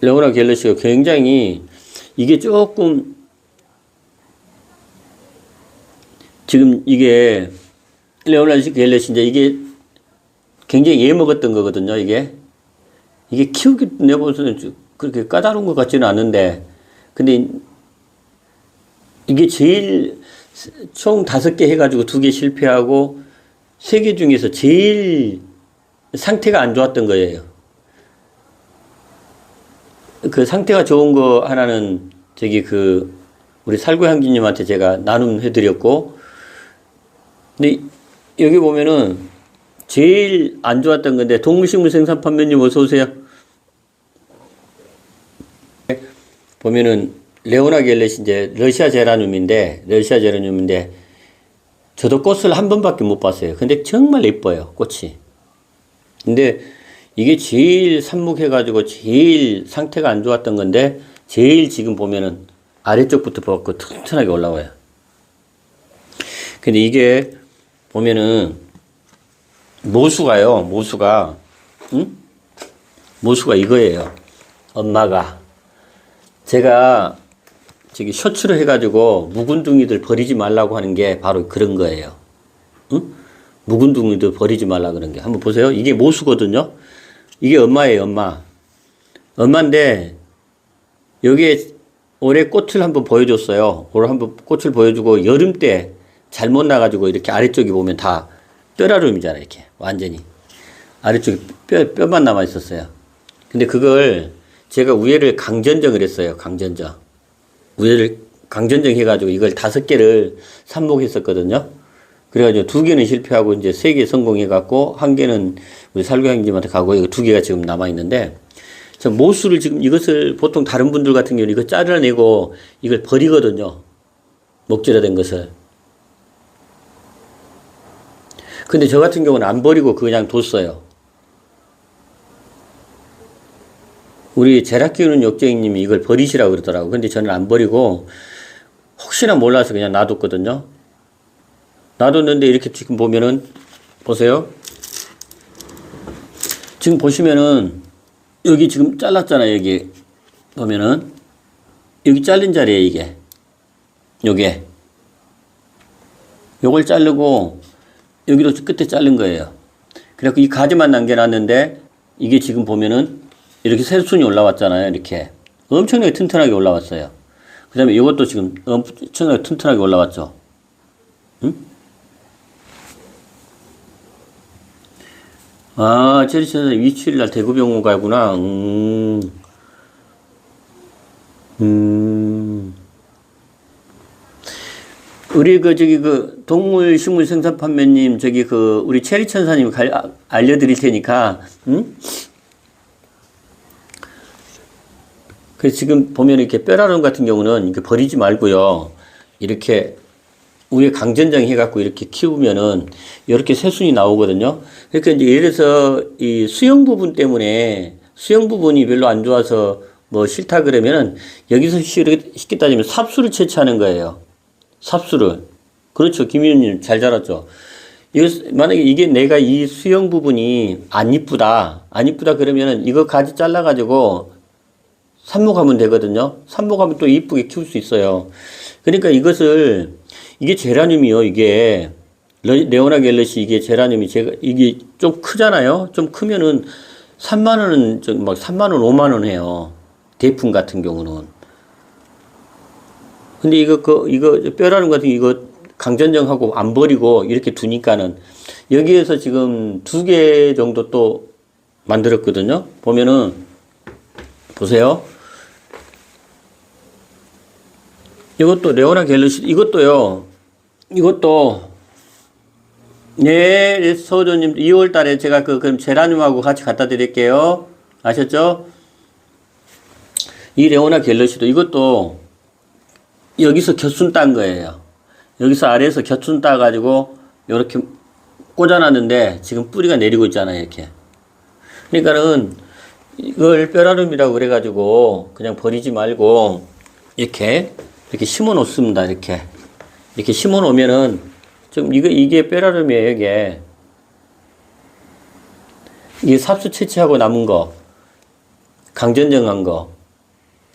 레오나 갤러시가 굉장히 이게 조금 지금 이게 레오나 갤러시 이제 이게 굉장히 예 먹었던 거거든요. 이게 이게 키우기 내보서는 그렇게 까다로운 것 같지는 않은데 근데 이게 제일 총 다섯 개 해가지고 두 개 실패하고 세 개 중에서 제일 상태가 안 좋았던 거예요. 그 상태가 좋은 거 하나는 저기 그 우리 살구향기님한테 제가 나눔 해드렸고, 근데 여기 보면은 제일 안 좋았던 건데 동물식물 생산 판매님 어서 오세요. 보면은 레오나 갤렛이 이제 러시아 제라늄인데 러시아 제라늄인데 저도 꽃을 한 번밖에 못 봤어요. 근데 정말 예뻐요 꽃이. 근데 이게 제일 삽목해가지고 제일 상태가 안 좋았던 건데 제일 지금 보면은 아래쪽부터 벗고 튼튼하게 올라와요. 근데 이게 보면은 모수가요, 모수가, 응? 모수가 이거예요. 엄마가. 제가 저기 쇼츠로 해가지고 묵은둥이들 버리지 말라고 하는 게 바로 그런 거예요. 응? 묵은둥이들 버리지 말라 그런 게. 한번 보세요. 이게 모수거든요. 이게 엄마예요, 엄마. 엄마인데, 여기에 올해 꽃을 한번 보여줬어요. 올해 한번 꽃을 보여주고, 여름 때 잘못 나가지고 이렇게 아래쪽에 보면 다 뼈라름이잖아요, 이렇게. 완전히. 아래쪽에 뼈, 뼈만 남아 있었어요. 근데 그걸 제가 우회를 강전정을 했어요, 강전정. 우회를 강전정 해가지고 이걸 다섯 개를 삽목했었거든요. 그래가지고 두 개는 실패하고 이제 세 개 성공해갖고 한 개는 우리 살구형님한테 가고 두 개가 지금 남아있는데 저 모수를 지금 이것을 보통 다른 분들 같은 경우는 이거 잘라내고 이걸 버리거든요. 목질화된 것을. 근데 저 같은 경우는 안 버리고 그냥 뒀어요. 우리 제락 키우는 욕쟁이님이 이걸 버리시라고 그러더라고. 근데 저는 안 버리고 혹시나 몰라서 그냥 놔뒀거든요. 놔뒀는데 이렇게 지금 보면은 보세요. 지금 보시면은 여기 지금 잘랐잖아요. 여기 보면은 여기 잘린 자리에 이게 요게 요걸 자르고 여기로 끝에 자른 거예요. 그래갖고 이 가지만 남겨놨는데 이게 지금 보면은 이렇게 새순이 올라왔잖아요. 이렇게 엄청나게 튼튼하게 올라왔어요. 그 다음에 이것도 지금 엄청나게 튼튼하게 올라왔죠. 응? 아, 체리천사 27일 대구병원 가구나. 음. 음. 우리 그 저기 그 동물 식물 생산 판매님 저기 그 우리 체리 천사님 갈, 아, 알려드릴 테니까 응? 그 지금 보면 이렇게 뼈라름 같은 경우는 이렇게 버리지 말고요 이렇게 위에 강전장 해갖고 이렇게 키우면은 이렇게 새순이 나오거든요. 그러니까 이제 예를 들어서 이 수영 부분 때문에 수영 부분이 별로 안 좋아서 뭐 싫다 그러면은 여기서 쉽게 따지면 삽수를 채취하는 거예요. 삽수를. 그렇죠. 김윤님 잘 자랐죠. 만약에 이게 내가 이 수영 부분이 안 이쁘다. 안 이쁘다 그러면은 이거 가지 잘라 가지고 삽목하면 되거든요. 삽목하면 또 이쁘게 키울 수 있어요. 그러니까 이것을 이게 제라늄이요. 이게 레오나 갤럿이 이게 제라늄이 제가 이게 좀 크잖아요. 좀 크면은 3만 원은 좀막 3만 원, 5만 원 해요. 대품 같은 경우는. 근데 이거 그 이거 뼈라는 같은 이거 강전정하고 안 버리고 이렇게 두니까는 여기에서 지금 두 개 정도 또 만들었거든요. 보면은 보세요. 이것도 레오나 갤러시 이것도요. 이것도 네, 서호조님 2월 달에 제가 그 그럼 제라늄하고 같이 갖다 드릴게요. 아셨죠? 이 레오나 갤러시도 이것도 여기서 겨순 딴 거예요. 여기서 아래에서 겨순 따 가지고 이렇게 꽂아놨는데 지금 뿌리가 내리고 있잖아요, 이렇게. 그러니까는 이걸 뼈라름이라고 그래가지고 그냥 버리지 말고 이렇게 이렇게 심어 놓습니다. 이렇게. 이렇게 심어 놓으면은 좀 이거 이게 뼈라름이에요, 이게. 이게 삽수 채취하고 남은 거. 강전정한 거.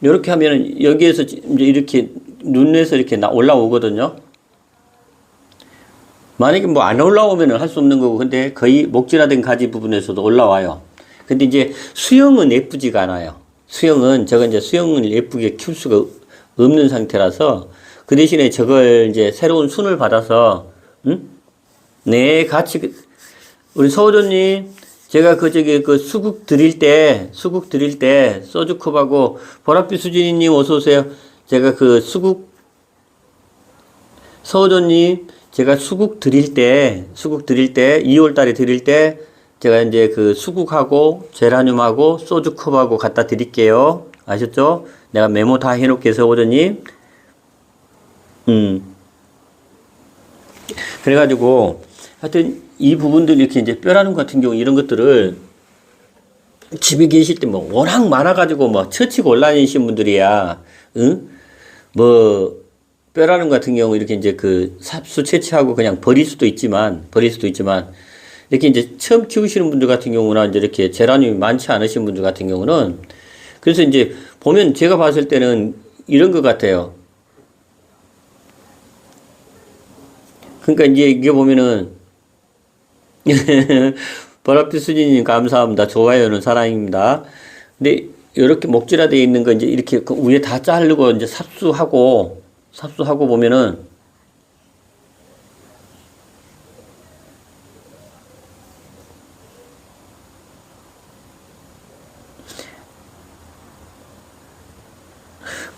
이렇게 하면은 여기에서 이제 이렇게 눈에서 이렇게 나 올라오거든요. 만약에 뭐 안 올라오면은 할 수 없는 거고 근데 거의 목질화된 가지 부분에서도 올라와요. 근데 이제 수영은 예쁘지가 않아요. 수영은 저건 이제 수영을 예쁘게 키울 수가 없는 상태라서 그 대신에 저걸 이제 새로운 순을 받아서 응? 네 같이 그- 우리 서호조님 제가 그 저기 그 수국 드릴 때 수국 드릴 때 소주 컵하고 보랏빛 수진이님 어서 오세요. 제가 그 수국 서호조님 제가 수국 드릴 때 수국 드릴 때 2월 달에 드릴 때 제가 이제 그 수국하고 제라늄하고 소주 컵하고 갖다 드릴게요. 아셨죠? 내가 메모 다 해놓게 서호조님. 음. 그래가지고 하여튼 이 부분들 이렇게 이제 뼈라는 같은 경우 이런 것들을 집에 계실 때 뭐 워낙 많아가지고 뭐 처치고 올라다니신 분들이야, 응? 뭐 뼈라는 같은 경우 이렇게 이제 그 삽수 채취하고 그냥 버릴 수도 있지만 버릴 수도 있지만 이렇게 이제 처음 키우시는 분들 같은 경우나 이제 이렇게 제라늄이 많지 않으신 분들 같은 경우는 그래서 이제 보면 제가 봤을 때는 이런 것 같아요. 그러니까 이제 이게 보면은 수진님 감사합니다. 좋아요는 사랑입니다. 근데 이렇게 목질화되어 있는 거 이제 이렇게 그 위에 다 자르고 이제 삽수하고 삽수하고 보면은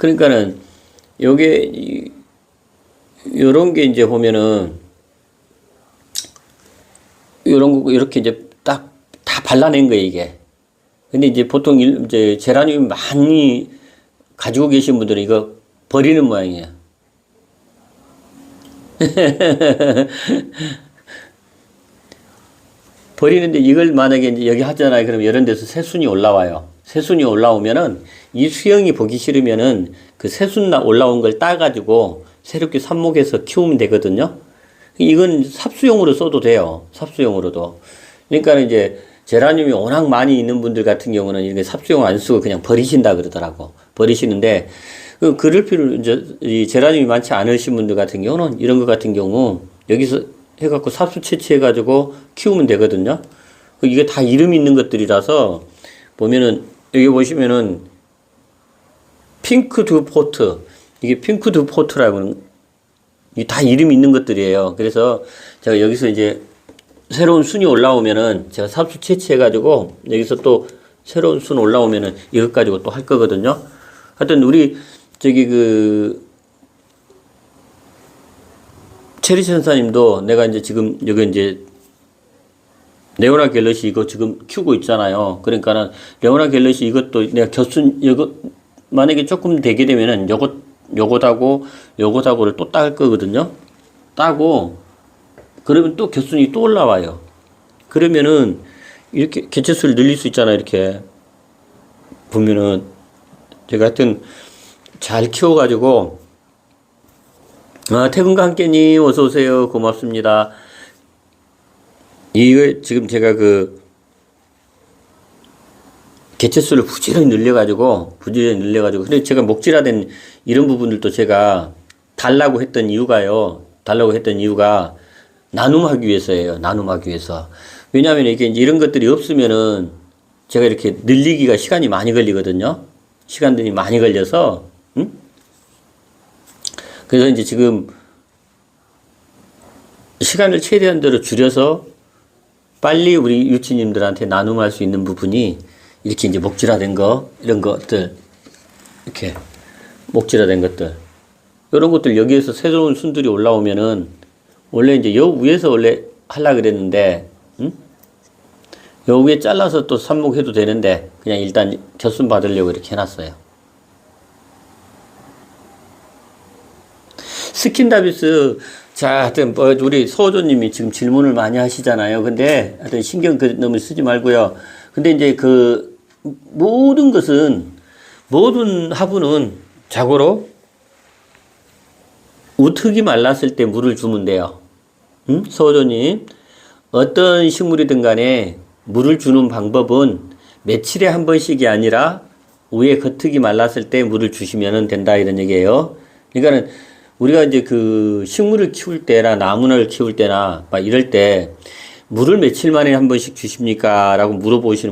그러니까는 요게 이- 요런 게 이제 보면은 요런 거 이렇게 이제 딱 다 발라낸 거예요 이게. 근데 이제 보통 일, 이제 제라늄 많이 가지고 계신 분들은 이거 버리는 모양이에요. 버리는데 이걸 만약에 이제 여기 하잖아요. 그럼 이런 데서 새순이 올라와요. 새순이 올라오면은 이 수영이 보기 싫으면은 그 새순 나 올라온 걸 따가지고 새롭게 삽목해서 키우면 되거든요. 이건 삽수용으로 써도 돼요. 삽수용으로도. 그러니까 이제 제라늄이 워낙 많이 있는 분들 같은 경우는 이렇게 삽수용 안 쓰고 그냥 버리신다 그러더라고. 버리시는데 그 그럴 필요 이제 이 제라늄이 많지 않으신 분들 같은 경우는 이런 것 같은 경우 여기서 해갖고 삽수 채취해가지고 키우면 되거든요. 그 이게 다 이름 있는 것들이라서 보면은 여기 보시면은 핑크 두 포트 이게 핑크 두 포트라고는 이다 이름 있는 것들이에요. 그래서 제가 여기서 이제 새로운 순이 올라오면은 제가 삽수 채취해가지고 여기서 또 새로운 순 올라오면은 이것 가지고 또 할 거거든요. 하여튼 우리 저기 그 체리 천사님도 내가 이제 지금 여기 이제 레오나 갤러시 이거 지금 키우고 있잖아요. 그러니까는 레오나 갤러시 이것도 내가 겨순 이거 만약에 조금 되게 되면은 요것 요것하고 요것하고를 또 딸 거거든요. 따고 그러면 또 겨순이 또 올라와요. 그러면은 이렇게 개체수를 늘릴 수 있잖아요. 이렇게 보면은 제가 하여튼 잘 키워가지고 아, 퇴근과 함께님 어서 오세요. 고맙습니다. 이거 지금 제가 그 개체수를 부지런히 늘려가지고 부지런히 늘려가지고 근데 제가 목질화된 이런 부분들도 제가 달라고 했던 이유가요. 달라고 했던 이유가 나눔하기 위해서예요. 나눔하기 위해서. 왜냐하면 이게 이런 것들이 없으면은 제가 이렇게 늘리기가 시간이 많이 걸리거든요. 시간들이 많이 걸려서 응? 그래서 이제 지금 시간을 최대한대로 줄여서 빨리 우리 유치님들한테 나눔할 수 있는 부분이 이렇게 이제 목질화된 거 이런 것들 이렇게 목질화된 것들 이런 것들 여기에서 새로운 순들이 올라오면은 원래 이제 여 위에서 원래 하려 그랬는데 응? 요 위에 잘라서 또 삽목해도 되는데 그냥 일단 겨순 받으려고 이렇게 해놨어요. 스킨다비스 자 하여튼 뭐 우리 서호조님이 지금 질문을 많이 하시잖아요. 근데 하여튼 신경 그 너무 쓰지 말고요. 근데 이제 그 모든 것은 모든 화분은 자고로 우특이 말랐을 때 물을 주면 돼요. 응? 서호조님 어떤 식물이든 간에 물을 주는 방법은 며칠에 한 번씩이 아니라 위에 겉흙이 말랐을 때 물을 주시면 된다 이런 얘기예요. 그러니까는 우리가 이제 그 식물을 키울 때나 나무를 키울 때나 막 이럴 때 물을 며칠 만에 한 번씩 주십니까? 라고 물어보시는